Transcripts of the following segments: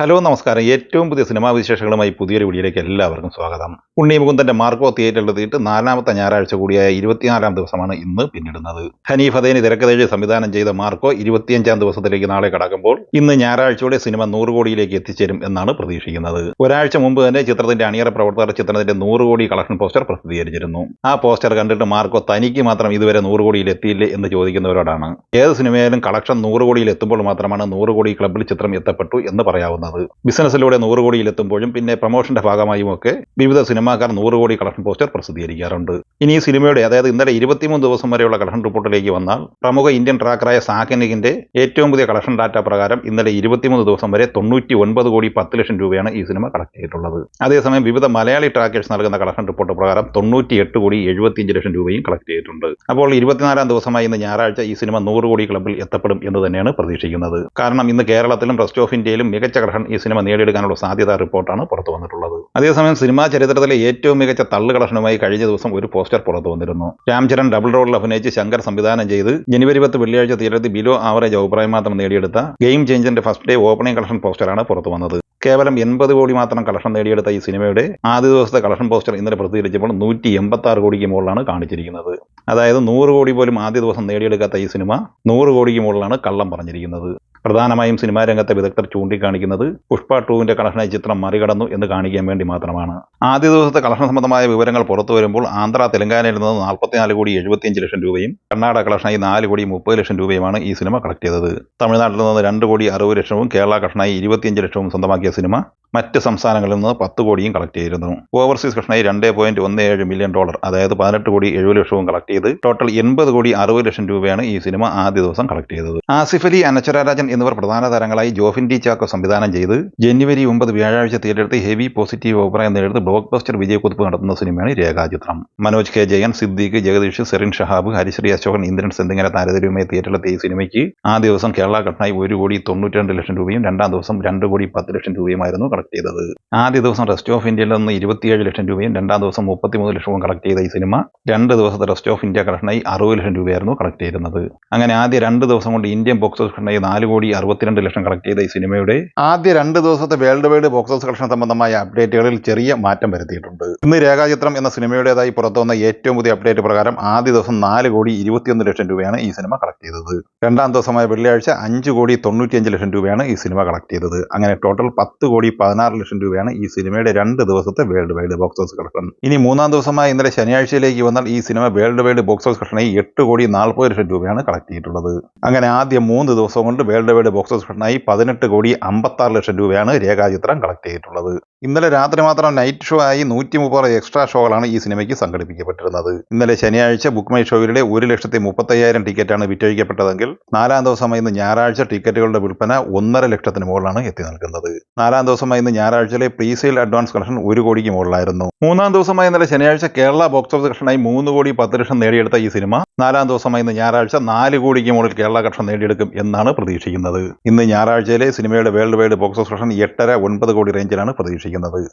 Hello നമസ്കാരം. ഏറ്റവും പുതിയ സിനിമാ വിശേഷങ്ങളുമായി പുതിയൊരു വീഡിയോയിലേക്ക് എല്ലാവർക്കും സ്വാഗതം. ഉണ്ണി മുകുന്ദന്റെ മാർക്കോ തിയേറ്ററിൽ എത്തിയിട്ട് നാലാമത്തെ ഞായറാഴ്ച കൂടിയായ ഇരുപത്തിനാലാം ദിവസമാണ് ഇന്ന് പിന്നിടുന്നത്. ഹനീഫ് അദേനി തിരക്കഥേഴ് സംവിധാനം ചെയ്ത മാർക്കോ ഇരുപത്തിയഞ്ചാം ദിവസത്തിലേക്ക് നാളെ കടക്കുമ്പോൾ ഇന്ന് ഞായറാഴ്ചയോടെ സിനിമ നൂറ് കോടിയിലേക്ക് എത്തിച്ചേരും എന്നാണ് പ്രതീക്ഷിക്കുന്നത്. ഒരാഴ്ച മുമ്പ് തന്നെ ചിത്രത്തിന്റെ അണിയറ പ്രവർത്തകർ ചിത്രത്തിന്റെ നൂറ് കോടി കളക്ഷൻ പോസ്റ്റർ പ്രസിദ്ധീകരിച്ചിരുന്നു. ആ പോസ്റ്റർ കണ്ടിട്ട് മാർക്കോ തനിക്ക് മാത്രം ഇതുവരെ നൂറ് കോടിയിൽ എത്തിയില്ലേ എന്ന് ചോദിക്കുന്നവരോടാണ്. ഏത് സിനിമയിലും കളക്ഷൻ നൂറ് കോടിയിൽ എത്തുമ്പോൾ മാത്രമാണ് നൂറ് കോടി ക്ലബിൽ ചിത്രം എത്തപ്പെട്ടു എന്ന് പറയാവുന്നത്. ബിസിനസ്സിലൂടെ നൂറ് കോടിയിൽ എത്തുമ്പോഴും പിന്നെ പ്രൊമോഷന്റെ ഭാഗമായും ഒക്കെ വിവിധ സിനിമാക്കാർ നൂറ് കോടി കളക്ഷൻ പോസ്റ്റർ പ്രസിദ്ധീകരിക്കാറുണ്ട്. ഇനി ഈ സിനിമയുടെ അതായത് ഇന്നലെ ഇരുപത്തിമൂന്ന് ദിവസം വരെയുള്ള കളക്ഷൻ റിപ്പോർട്ടിലേക്ക് വന്നാൽ പ്രമുഖ ഇന്ത്യൻ ട്രാക്കറായ സാക്കനികിന്റെ ഏറ്റവും പുതിയ കളക്ഷൻ ഡാറ്റ പ്രകാരം ഇന്നലെ ഇരുപത്തിമൂന്ന് ദിവസം വരെ തൊണ്ണൂറ്റി ഒൻപത് കോടി പത്ത് ലക്ഷം രൂപയാണ് ഈ സിനിമ കളക്ട് ചെയ്തിട്ടുള്ളത്. അതേസമയം വിവിധ മലയാളി ട്രാക്കേഴ്സ് നൽകുന്ന കളക്ഷൻ റിപ്പോർട്ട് പ്രകാരം തൊണ്ണൂറ്റി എട്ട് കോടി എഴുപത്തിയഞ്ച് ലക്ഷം രൂപയും കളക്ട് ചെയ്തിട്ടുണ്ട്. അപ്പോൾ ഇരുപത്തിനാലാം ദിവസമായി ഇന്ന് ഞായറാഴ്ച ഈ സിനിമ നൂറ് കോടി ക്ലബിൽ എത്തപ്പെടും എന്ന് തന്നെയാണ് പ്രതീക്ഷിക്കുന്നത്. കാരണം ഇന്ന് കേരളത്തിലും റെസ്റ്റ് ഓഫ് ഇന്ത്യയിലും മികച്ച കളക്ഷൻ ഈ സിനിമ നേടിയെടുക്കാനുള്ള സാധ്യത റിപ്പോർട്ടാണ് പുറത്തു വന്നിട്ടുള്ളത്. അതേസമയം സിനിമാ ചരിത്രത്തിലെ ഏറ്റവും മികച്ച തള്ളു കളക്ഷനുമായി കഴിഞ്ഞ ദിവസം ഒരു പോസ്റ്റർ പുറത്തു വന്നിരുന്നു. രാംചരൺ ഡബിൾ റോളിൽ അഭിനയിച്ച് ശങ്കർ സംവിധാനം ചെയ്ത് ജനുവരി പത്ത് വെള്ളിയാഴ്ച തീരത്തി ബിലോ ആവറേജ് അഭിപ്രായം മാത്രം നേടിയെടുത്ത ഗെയിം ചേഞ്ചറിന്റെ ഫസ്റ്റ് ഡേ ഓപ്പണിംഗ് കളക്ഷൻ പോസ്റ്ററാണ് പുറത്തു വന്നത്. കേവലം എൺപത് കോടി മാത്രം കളക്ഷൻ നേടിയെടുത്ത ഈ സിനിമയുടെ ആദ്യ ദിവസത്തെ കളക്ഷൻ പോസ്റ്റർ ഇന്നലെ പ്രസിദ്ധീകരിച്ചപ്പോൾ നൂറ്റി എൺപത്തി ആറ് കോടിക്ക് മുകളിലാണ് കാണിച്ചിരിക്കുന്നത്. അതായത് നൂറ് കോടി പോലും ആദ്യ ദിവസം നേടിയെടുക്കാത്ത ഈ സിനിമ നൂറ് കോടിക്ക് മുകളിലാണ് കള്ളം പറഞ്ഞിരിക്കുന്നത്. പ്രധാനമായും സിനിമാ രംഗത്തെ വിദഗ്ധർ ചൂണ്ടിക്കാണിക്കുന്നത് പുഷ്പ ടൂവിന്റെ കളക്ഷനായി ചിത്രം മറികടന്നു എന്ന് കാണിക്കാൻ വേണ്ടി മാത്രമാണ്. ആദ്യ ദിവസത്തെ കളക്ഷൻ സംബന്ധമായ വിവരങ്ങൾ പുറത്തു വരുമ്പോൾ ആന്ധ്ര തെലങ്കാനയിൽ നിന്ന് നാൽപ്പത്തിനാല് കോടി എഴുപത്തിയഞ്ച് ലക്ഷം രൂപയും കർണാടക കളക്ഷനായി നാല് കോടി മുപ്പത് ലക്ഷം രൂപയുമാണ് ഈ സിനിമ കളക്ട് ചെയ്തത്. തമിഴ്നാട്ടിൽ നിന്ന് രണ്ട് കോടി അറുപത് ലക്ഷവും കേരള കളക്ഷനായി ഇരുപത്തിയഞ്ച് ലക്ഷവും സ്വന്തമാക്കിയ സിനിമ മറ്റ് സംസ്ഥാനങ്ങളിൽ നിന്ന് പത്ത് കോടിയും കളക്ട് ചെയ്തിരുന്നു. ഓവർസീസ് കൃഷ്ണയിൽ രണ്ട് പോയിന്റ് ഒന്ന് ഏഴ് മില്യൺ ഡോളർ അതായത് പതിനെട്ട് കോടി എഴുപത് ലക്ഷവും കളക്ട് ചെയ്ത് ടോട്ടൽ എൺപത് കോടി അറുപത് ലക്ഷം രൂപയാണ് ഈ സിനിമ ആദ്യ ദിവസം കളക്ട് ചെയ്തത്. ആസിഫ് അലി അനശ്വരരാജൻ എന്നിവർ പ്രധാന താരങ്ങളായി ജോഫിൻ ഡി ചാക്കോ സംവിധാനം ചെയ്ത് ജനുവരി ഒമ്പത് വ്യാഴാഴ്ച തിയേറ്ററെടുത്ത് ഹെവി പോസിറ്റീവ് അഭിപ്രായം നേടുത്ത് ബ്ലോക്ക് ബസ്റ്റർ വിജയക്കുതിപ്പ് നടത്തുന്ന സിനിമയാണ് രേഖാചിത്രം. മനോജ് കെ ജയൻ സിദ്ദീഖ് ജഗദീഷ് സെറിൻ ഷഹാബ് ഹരിശ്രീ അശോകൻ ഇന്ദ്രൻസ് എന്നിങ്ങനെ താരതമ്യമായി തിയേറ്ററിലെത്തിയ ഈ സിനിമയ്ക്ക് ആദ്യ ദിവസം കേരള ഘട്ടനായി ഒരു കോടി തൊണ്ണൂറ്റി ലക്ഷം രൂപയും രണ്ടാം ദിവസം രണ്ട് കോടി പത്ത് ലക്ഷം രൂപയുമായിരുന്നു കളക്ട് ചെയ്തത്. ആദ്യ ദിവസം റെസ്റ്റ് ഓഫ് ഇന്ത്യയിൽ നിന്ന് ഇരുപത്തിയേഴ് ലക്ഷം രൂപയും രണ്ടാം ദിവസം മുപ്പത്തിമൂന്ന് ലക്ഷവും കളക്ട് ചെയ്ത ഈ സിനിമ രണ്ട് ദിവസത്തെ റെസ്റ്റ് ഓഫ് ഇന്ത്യ കളക്ഷനായി അറുപത് ലക്ഷം രൂപയായിരുന്നു കളക്ട് ചെയ്തിരുന്നത്. അങ്ങനെ ആദ്യ രണ്ട് ദിവസം കൊണ്ട് ഇന്ത്യൻ ബോക്സ് ഓഫീസ് കളക്ഷനായി നാല് കോടി അറുപത്തിരണ്ട് ലക്ഷം കളക്ട് ചെയ്ത ഈ സിനിമയുടെ ആദ്യ രണ്ട് ദിവസത്തെ world wide box office collection സംബന്ധമായ അപ്ഡേറ്റുകളിൽ ചെറിയ മാറ്റം വരുത്തിയിട്ടുണ്ട്. ഇന്ന് രേഖാചിത്രം എന്ന സിനിമയുടേതായി പുറത്തുവന്ന ഏറ്റവും പുതിയ അപ്ഡേറ്റ് പ്രകാരം ആദ്യ ദിവസം നാല് കോടി ഇരുപത്തിയൊന്ന് ലക്ഷം രൂപയാണ് ഈ സിനിമ കളക്ട് ചെയ്തത്. രണ്ടാം ദിവസമായ വെള്ളിയാഴ്ച അഞ്ച് കോടി തൊണ്ണൂറ്റിയഞ്ച് ലക്ഷം രൂപയാണ് ഈ സിനിമ കളക്ട് ചെയ്തത്. അങ്ങനെ ടോട്ടൽ പത്ത് കോടി പതിനാറ് ലക്ഷം രൂപയാണ് ഈ സിനിമയുടെ രണ്ട് ദിവസത്തെ world wide box office collection. ഇനി മൂന്നാം ദിവസമായ ഇന്നലെ ശനിയാഴ്ചയിലേക്ക് വന്നാൽ ഈ സിനിമ വേൾഡ് വൈഡ് ബോക്സ് ഓഫീസ് കളക്ഷനായി എട്ട് കോടി നാൽപ്പത് ലക്ഷം രൂപയാണ് കളക്ട് ചെയ്തിട്ടുള്ളത്. അങ്ങനെ ആദ്യ മൂന്ന് ദിവസം കൊണ്ട് വേൾഡ് വൈഡ് ബോക്സ് ഓഫീസ് കളക്ഷനായി പതിനെട്ട് കോടി അമ്പത്താറ് ലക്ഷം രൂപയാണ് രേഖാചിത്രം കളക്ട് ചെയ്തിട്ടുള്ളത്. ഇന്നലെ രാത്രി മാത്രം നൈറ്റ് ഷോ ആയി നൂറ്റി മുപ്പത് എക്സ്ട്രാ ഷോകളാണ് ഈ സിനിമയ്ക്ക് സംഘടിപ്പിക്കപ്പെട്ടിരുന്നത്. ഇന്നലെ ശനിയാഴ്ച ബുക്ക് മൈ ഷോയിലെ ഒരു ലക്ഷത്തി മുപ്പത്തയ്യായിരം ടിക്കറ്റാണ് വിറ്റഴിക്കപ്പെട്ടതെങ്കിൽ നാലാം ദിവസമായി ഇന്ന് ഞായറാഴ്ച ടിക്കറ്റുകളുടെ വിൽപ്പന ഒന്നര ലക്ഷത്തിന് മുകളിലാണ് എത്തി നിൽക്കുന്നത്. നാലാം ദിവസമായി ഇന്ന് ഞായറാഴ്ചയിലെ പ്രീ സെയിൽ അഡ്വാൻസ് കളക്ഷൻ ഒരു കോടിക്ക് മുകളിലായിരുന്നു. മൂന്നാം ദിവസമായി ഇന്നലെ ശനിയാഴ്ച കേരള ബോക്സ് ഓഫീസ് കളക്ഷനായി മൂന്ന് കോടി പത്ത് ലക്ഷം നേടിയെടുത്ത ഈ സിനിമ നാലാം ദിവസമായി ഇന്ന് ഞായറാഴ്ച നാല് കോടിക്ക് മുകളിൽ കേരള കളക്ഷൻ നേടിയെടുക്കും എന്നാണ് പ്രതീക്ഷിക്കുന്നത്. ഇന്ന് ഞായറാഴ്ചയിലെ സിനിമയുടെ world wide box office collection എട്ടര ഒൻപത് കോടി റേഞ്ചിലാണ് പ്രതീക്ഷിക്കുന്നത്.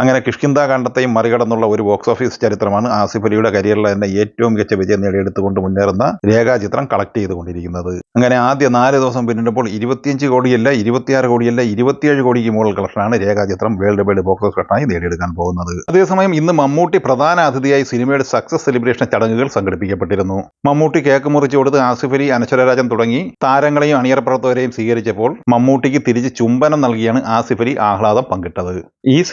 അങ്ങനെ കിഷ്കിന്ത കണ്ടത്തെയും മറികടന്നുള്ള ഒരു ബോക്സ് ഓഫീസ് ചരിത്രമാണ് ആസിഫ് അലിയുടെ കരിയറിലെ തന്നെ ഏറ്റവും മികച്ച വിജയം നേടിയെടുത്തുകൊണ്ട് മുന്നേറുന്ന രേഖാചിത്രം കളക്ട് ചെയ്തുകൊണ്ടിരിക്കുന്നത്. അങ്ങനെ ആദ്യ നാല് ദിവസം പിന്നിടുമ്പോൾ ഇരുപത്തിയഞ്ച് കോടിയല്ല ഇരുപത്തിയാറ് കോടിയല്ല ഇരുപത്തിയേഴ് കോടിക്ക് മുകളിൽ കളക്ഷനാണ് Rekhachithram world wide box office കളക്ഷനായി നേടിയെടുക്കാൻ പോകുന്നത്. അതേസമയം ഇന്ന് മമ്മൂട്ടി പ്രധാന അതിഥിയായി സിനിമയുടെ സക്സസ് സെലിബ്രേഷൻ ചടങ്ങുകൾ സംഘടിപ്പിക്കപ്പെട്ടിരുന്നു. മമ്മൂട്ടി കേക്ക് മുറിച്ചു കൊടുത്ത് ആസിഫ് അലി അനശ്വരരാജൻ തുടങ്ങി താരങ്ങളെയും അണിയറപ്പുറത്തവരെയും സ്വീകരിച്ചപ്പോൾ മമ്മൂട്ടിക്ക് തിരിച്ച് ചുംബനം നൽകിയാണ് ആസിഫ് അലി ആഹ്ലാദം പങ്കിട്ടത്. ഈ